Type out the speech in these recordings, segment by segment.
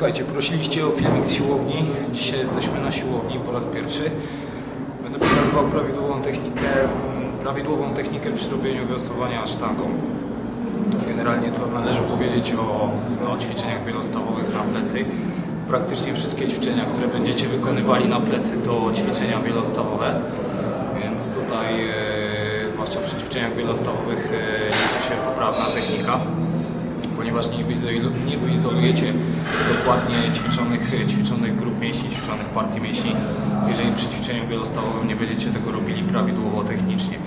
Słuchajcie, prosiliście o filmik z siłowni. Dzisiaj jesteśmy na siłowni po raz pierwszy. Będę pokazywał prawidłową technikę, prawidłową technikę przy robieniu wiosłowania sztangą. Generalnie co należy powiedzieć o, o ćwiczeniach wielostawowych na plecy. Praktycznie wszystkie ćwiczenia, które będziecie wykonywali na plecy to ćwiczenia wielostawowe. Więc tutaj, e, zwłaszcza przy ćwiczeniach wielostawowych, e, liczy się poprawna technika ponieważ nie, wyizolu- nie wyizolujecie dokładnie ćwiczonych, ćwiczonych grup mięśni, ćwiczonych partii mięśni, jeżeli przy ćwiczeniu wielostawowym nie będziecie tego robili prawidłowo technicznie.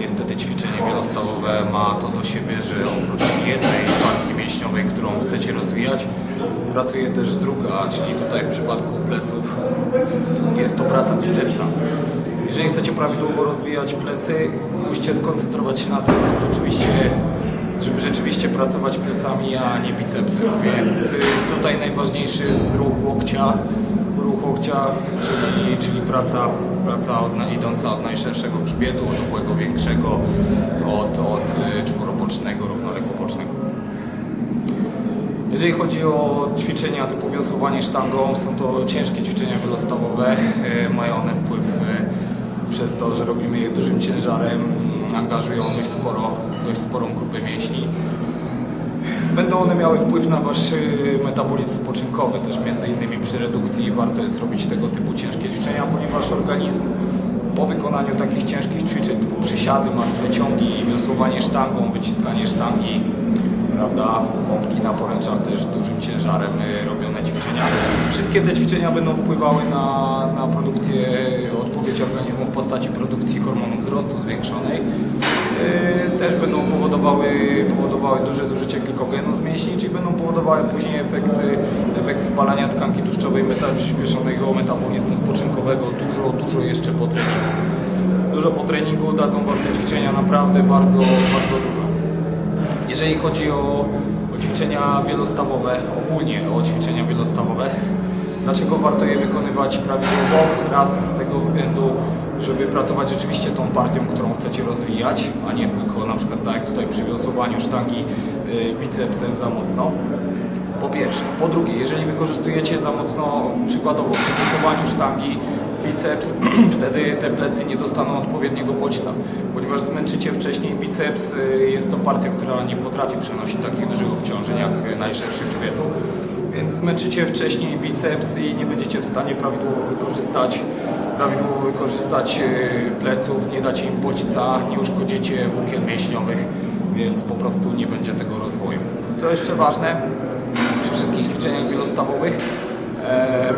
Niestety ćwiczenie wielostawowe ma to do siebie, że oprócz jednej partii mięśniowej, którą chcecie rozwijać, pracuje też druga, czyli tutaj w przypadku pleców jest to praca bicepsa. Jeżeli chcecie prawidłowo rozwijać plecy, musicie skoncentrować się na tym, żeby rzeczywiście żeby rzeczywiście pracować plecami, a nie bicepsem. Więc y, tutaj najważniejszy jest ruch łokcia, ruch łokcia, czyli, czyli praca, praca od, idąca od najszerszego grzbietu, od obłego większego, od, od y, czworobocznego, równoległobocznego. Jeżeli chodzi o ćwiczenia typu wiosłowanie sztangą, są to ciężkie ćwiczenia wielostawowe. E, Mają one wpływ przez to, że robimy je dużym ciężarem, angażują dość, sporo, dość sporą grupę mięśni. Będą one miały wpływ na Wasz e, metabolizm spoczynkowy, też między innymi przy redukcji warto jest robić tego typu ciężkie ćwiczenia, ponieważ organizm po wykonaniu takich ciężkich ćwiczeń typu przysiady, martwe ciągi, wiosłowanie sztangą, wyciskanie sztangi, prawda, pompki na poręczach też dużym ciężarem y, robione ćwiczenia. Wszystkie te ćwiczenia będą wpływały na, na produkcję, odpowiedź organizmu w postaci produkcji hormonu wzrostu zwiększonej. Y, Też będą powodowały, powodowały duże zużycie glikogenu z mięśni, czyli będą powodowały później efekt, efekt spalania tkanki tłuszczowej, meta, przyspieszonego metabolizmu spoczynkowego, dużo, dużo jeszcze po treningu. Dużo po treningu dadzą Wam te ćwiczenia naprawdę bardzo, bardzo dużo. Jeżeli chodzi o, o ćwiczenia wielostawowe, ogólnie o ćwiczenia wielostawowe, dlaczego warto je wykonywać prawidłowo? Raz z tego względu, żeby pracować rzeczywiście tą partią, którą chcecie rozwijać, a nie tylko na przykład tak jak tutaj przy wiosłowaniu sztangi y, bicepsem za mocno. Po pierwsze. Po drugie, jeżeli wykorzystujecie za mocno, przykładowo przy wiosłowaniu sztangi biceps, wtedy te plecy nie dostaną odpowiedniego bodźca, ponieważ zmęczycie wcześniej biceps, y, jest to partia, która nie potrafi przenosić takich dużych obciążeń jak najszerszy grzbietu, więc zmęczycie wcześniej biceps i nie będziecie w stanie prawidłowo wykorzystać, prawidłowo wykorzystać y, pleców, nie dacie im bodźca, nie uszkodzicie włókien mięśniowych, więc po prostu nie będzie tego rozwoju. Co jeszcze ważne, przy wszystkich ćwiczeniach wielostawowych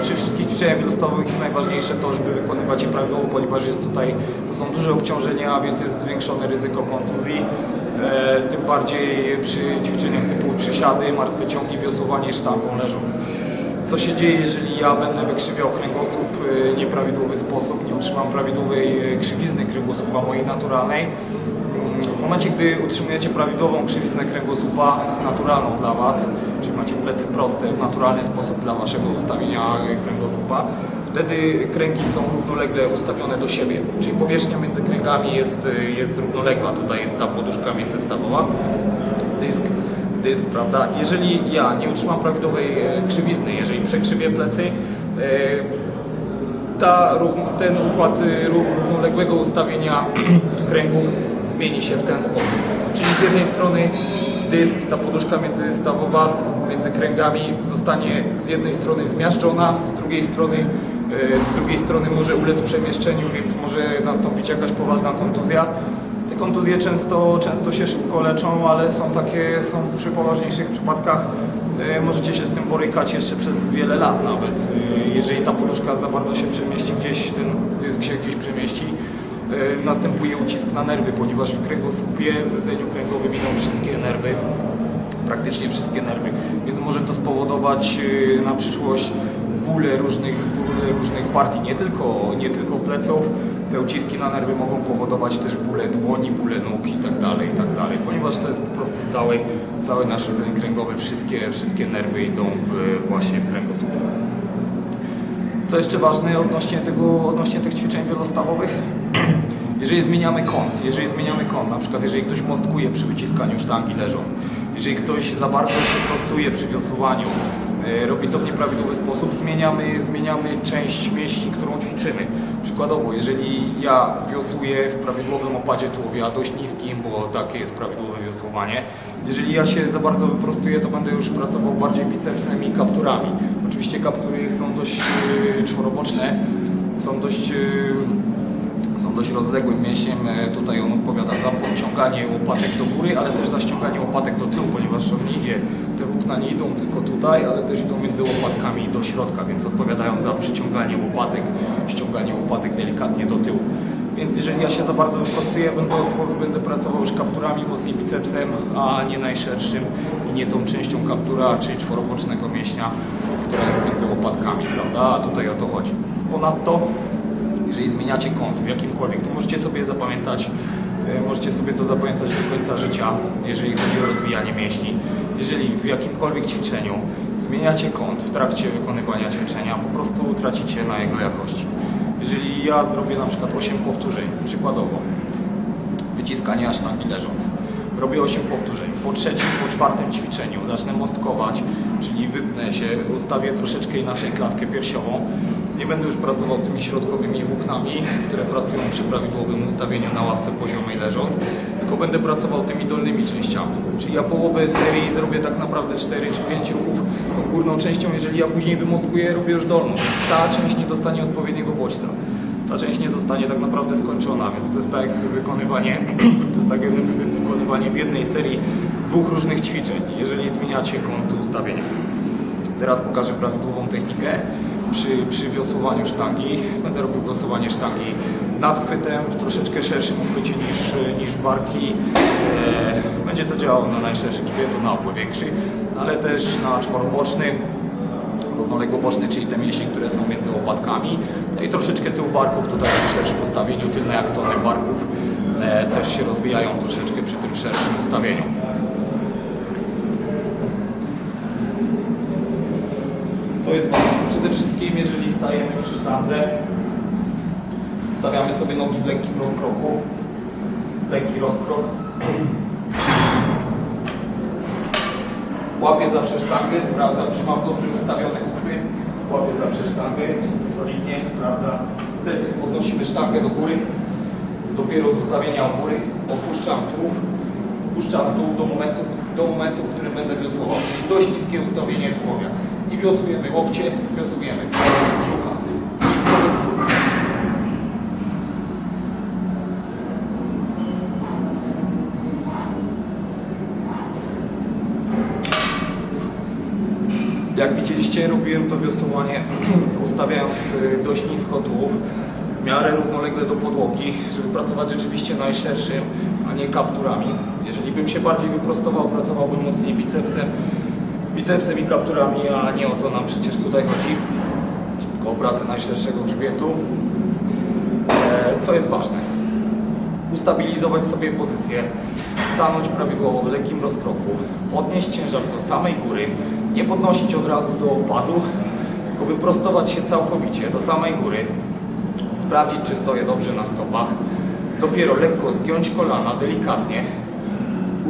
Przy wszystkich ćwiczeniach wielostawowych jest najważniejsze to, żeby wykonywać je prawidłowo, ponieważ jest tutaj, to są duże obciążenia, a więc jest zwiększone ryzyko kontuzji. E, Tym bardziej przy ćwiczeniach typu przysiady, martwe ciągi, wiosłowanie sztangą leżąc. Co się dzieje, jeżeli ja będę wykrzywiał kręgosłup e, w nieprawidłowy sposób, nie utrzymam prawidłowej e, krzywizny kręgosłupa mojej naturalnej, w momencie, gdy utrzymujecie prawidłową krzywiznę kręgosłupa, naturalną dla Was, macie plecy proste w naturalny sposób dla Waszego ustawienia kręgosłupa, wtedy kręgi są równolegle ustawione do siebie, czyli powierzchnia między kręgami jest, jest równoległa. Tutaj jest ta poduszka międzystawowa, dysk, dysk, prawda? Jeżeli ja nie utrzymam prawidłowej e, krzywizny, jeżeli przekrzywię plecy, e, ta, ten układ ró- równoległego ustawienia kręgów zmieni się w ten sposób. Czyli z jednej strony dysk, ta poduszka międzystawowa między kręgami zostanie z jednej strony zmiażdżona, z drugiej strony, y, z drugiej strony może ulec przemieszczeniu, więc może nastąpić jakaś poważna kontuzja. Te kontuzje często, często się szybko leczą, ale są takie, są przy poważniejszych przypadkach e, możecie się z tym borykać jeszcze przez wiele lat nawet. E, Jeżeli ta poduszka za bardzo się przemieści gdzieś, ten dysk się gdzieś przemieści, następuje ucisk na nerwy, ponieważ w kręgosłupie, w rdzeniu kręgowym idą wszystkie nerwy, praktycznie wszystkie nerwy, więc może to spowodować e, na przyszłość bóle różnych, bóle różnych partii, nie tylko, nie tylko pleców. Te uciski na nerwy mogą powodować też bóle dłoni, bóle nóg i tak dalej, i tak ponieważ to jest po prostu cały, cały nasz rdzeń kręgowy, wszystkie, wszystkie nerwy idą w, właśnie w kręgosłup. Co jeszcze ważne odnośnie, tego, odnośnie tych ćwiczeń wielostawowych? Jeżeli zmieniamy kąt, jeżeli zmieniamy kąt, na przykład jeżeli ktoś mostkuje przy wyciskaniu sztangi leżąc, jeżeli ktoś za bardzo się prostuje przy wiosłowaniu, e, robi to w nieprawidłowy sposób, zmieniamy, zmieniamy część mięśni, którą ćwiczymy. Przykładowo, jeżeli ja wiosłuję w prawidłowym opadzie tułowia, dość niskim, bo takie jest prawidłowe wiosłowanie, jeżeli ja się za bardzo wyprostuję, to będę już pracował bardziej bicepsem i kapturami. Oczywiście kaptury są dość e, czworoboczne, są dość e, dość rozległym mięśniem. E, Tutaj on odpowiada za podciąganie łopatek do góry, ale też za ściąganie łopatek do tyłu, ponieważ on nie idzie, te włókna nie idą tylko tutaj, ale też idą między łopatkami do środka, więc odpowiadają za przyciąganie łopatek, ściąganie łopatek delikatnie do tyłu. Więc jeżeli ja się za bardzo wyprostuję, będę, będę pracował już kapturami, mocniej bicepsem, a nie najszerszym i nie tą częścią kaptura, czyli czworobocznego mięśnia, która jest między łopatkami, prawda? A tutaj o to chodzi. Ponadto jeżeli zmieniacie kąt w jakimkolwiek, to możecie sobie zapamiętać, e, możecie sobie to zapamiętać do końca życia, jeżeli chodzi o rozwijanie mięśni. Jeżeli w jakimkolwiek ćwiczeniu zmieniacie kąt w trakcie wykonywania ćwiczenia, po prostu tracicie na jego jakości. Jeżeli ja zrobię na przykład 8 powtórzeń, przykładowo, wyciskanie sztangi leżąc. Robię 8 powtórzeń. Po trzecim, po czwartym ćwiczeniu zacznę mostkować, czyli wypnę się, ustawię troszeczkę inaczej klatkę piersiową. Nie będę już pracował tymi środkowymi włóknami, które pracują przy prawidłowym ustawieniu na ławce poziomej leżąc, tylko będę pracował tymi dolnymi częściami. Czyli ja połowę serii zrobię tak naprawdę 4 czy 5 ruchów tą górną częścią, jeżeli ja później wymostkuję, robię już dolną, więc ta część nie dostanie odpowiedniego bodźca ta część nie zostanie tak naprawdę skończona, więc to jest tak jak wykonywanie, to jest tak jak wykonywanie w jednej serii dwóch różnych ćwiczeń, jeżeli zmieniacie kąt ustawienia. Teraz pokażę prawidłową technikę przy, przy wiosłowaniu sztangi. Będę robił wiosłowanie sztangi nad chwytem, w troszeczkę szerszym uchwycie niż, niż barki. E, będzie to działało na najszerszy grzbietu, na opły większy, ale też na czworoboczny równoległoboczny, czyli te mięśnie, które są między łopatkami. No i troszeczkę tył barków tutaj przy szerszym ustawieniu, tylne aktony barków e, też się rozwijają troszeczkę przy tym szerszym ustawieniu. Co jest ważne? Przede wszystkim, jeżeli stajemy przy sztandze, stawiamy sobie nogi w lekkim rozkroku. Lekki rozkrok. Łapię zawsze sztangę, sprawdzam, czy mam dobrze ustawiony uchwyt. Łapię zawsze sztangę, solidnie, sprawdzam. Wtedy podnosimy sztangę do góry. Dopiero z ustawienia u góry opuszczam tułów. Opuszczam tuł do momentu, do momentu, w którym będę wiosłował. Czyli dość niskie ustawienie tułowia. I wiosłujemy łokcie, wiosłujemy brzucha. Nisko do brzucha. Jak widzieliście, robiłem to wiosłowanie ustawiając y, dość nisko tułów, w miarę równolegle do podłogi, żeby pracować rzeczywiście najszerszym, a nie kapturami. Jeżeli bym się bardziej wyprostował, pracowałbym mocniej bicepsem, bicepsem i kapturami, a nie o to nam przecież tutaj chodzi, tylko o pracę najszerszego grzbietu. E, Co jest ważne? ustabilizować sobie pozycję, stanąć prawidłowo w lekkim rozkroku, podnieść ciężar do samej góry, nie podnosić od razu do opadu, tylko wyprostować się całkowicie do samej góry, sprawdzić, czy stoję dobrze na stopach, dopiero lekko zgiąć kolana delikatnie,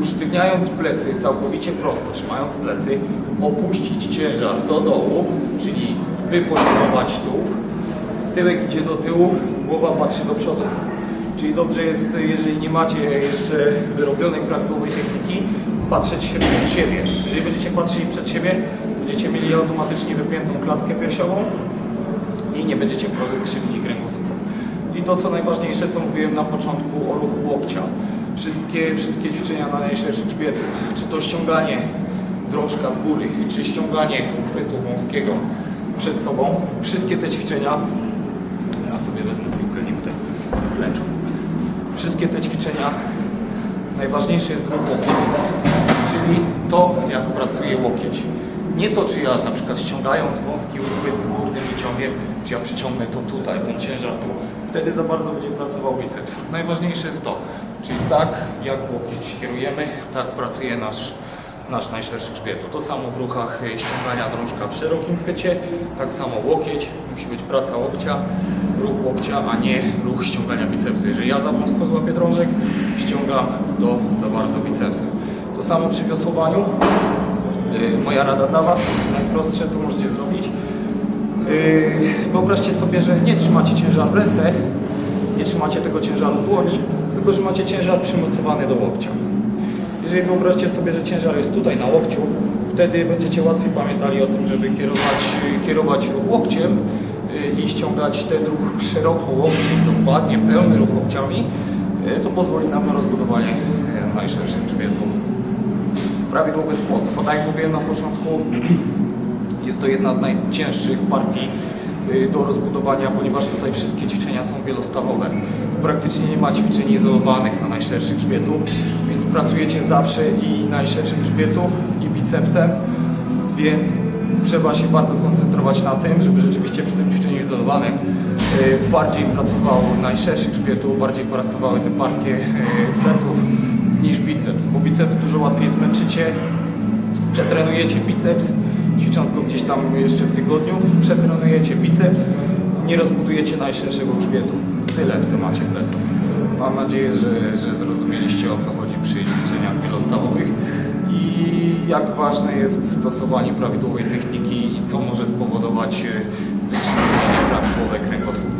usztywniając plecy całkowicie prosto, trzymając plecy, opuścić ciężar do dołu, czyli wypoziomować tułów, tyłek idzie do tyłu, głowa patrzy do przodu. Czyli dobrze jest, jeżeli nie macie jeszcze wyrobionej prawidłowej techniki, patrzeć przed siebie. Jeżeli będziecie patrzyli przed siebie, będziecie mieli automatycznie wypiętą klatkę piersiową i nie będziecie krzywili kręgosłupa. I to co najważniejsze, co mówiłem na początku o ruchu łokcia. Wszystkie, wszystkie ćwiczenia na najszerszy grzbietu, czy to ściąganie drążka z góry, czy ściąganie uchwytu wąskiego przed sobą, wszystkie te ćwiczenia, ja sobie wezmę piłkę, nie tutaj leczą. Wszystkie te ćwiczenia, najważniejszy jest ruch łokcia, czyli to, jak pracuje łokieć. Nie to, czy ja na przykład ściągając wąski uchwyt z górnym ciągiem, czy ja przyciągnę to tutaj, ten ciężar tu. Wtedy za bardzo będzie pracował biceps. Najważniejsze jest to, czyli tak jak łokieć kierujemy, tak pracuje nasz, nasz najszerszy grzbietu. To samo w ruchach y, ściągania drążka w szerokim chwycie, tak samo łokieć, musi być praca łokcia, ruch łokcia, a nie ruch ściągania bicepsu. Jeżeli ja za wąsko złapię drążek, ściągam do za bardzo bicepsem. To samo przy wiosłowaniu, Y, Moja rada dla Was, najprostsze co możecie zrobić. y, Wyobraźcie sobie, że nie trzymacie ciężar w ręce, nie trzymacie tego ciężaru w dłoni, tylko że macie ciężar przymocowany do łokcia. Jeżeli wyobraźcie sobie, że ciężar jest tutaj na łokciu, wtedy będziecie łatwiej pamiętali o tym, żeby kierować, kierować łokciem y, i ściągać ten ruch szeroko łokciem, dokładnie pełny ruch łokciami. Y, To pozwoli nam na rozbudowanie y, najszerszych grzbietu w prawidłowy sposób. Bo tak jak mówiłem na początku, jest to jedna z najcięższych partii do rozbudowania, ponieważ tutaj wszystkie ćwiczenia są wielostawowe. Praktycznie nie ma ćwiczeń izolowanych na najszerszych grzbietu, więc pracujecie zawsze i najszerszym grzbietu i bicepsem, więc trzeba się bardzo koncentrować na tym, żeby rzeczywiście przy tym ćwiczeniu izolowanym y, bardziej pracował najszerszy grzbietu, bardziej pracowały te partie y, pleców niż biceps, bo biceps dużo łatwiej zmęczycie, przetrenujecie biceps, tam jeszcze w tygodniu, przetrenujecie biceps, nie rozbudujecie najszerszego grzbietu. Tyle w temacie pleców. Mam nadzieję, że, że zrozumieliście o co chodzi przy ćwiczeniach wielostawowych i jak ważne jest stosowanie prawidłowej techniki i co może spowodować e, wytrzymywanie prawidłowe kręgosłupa.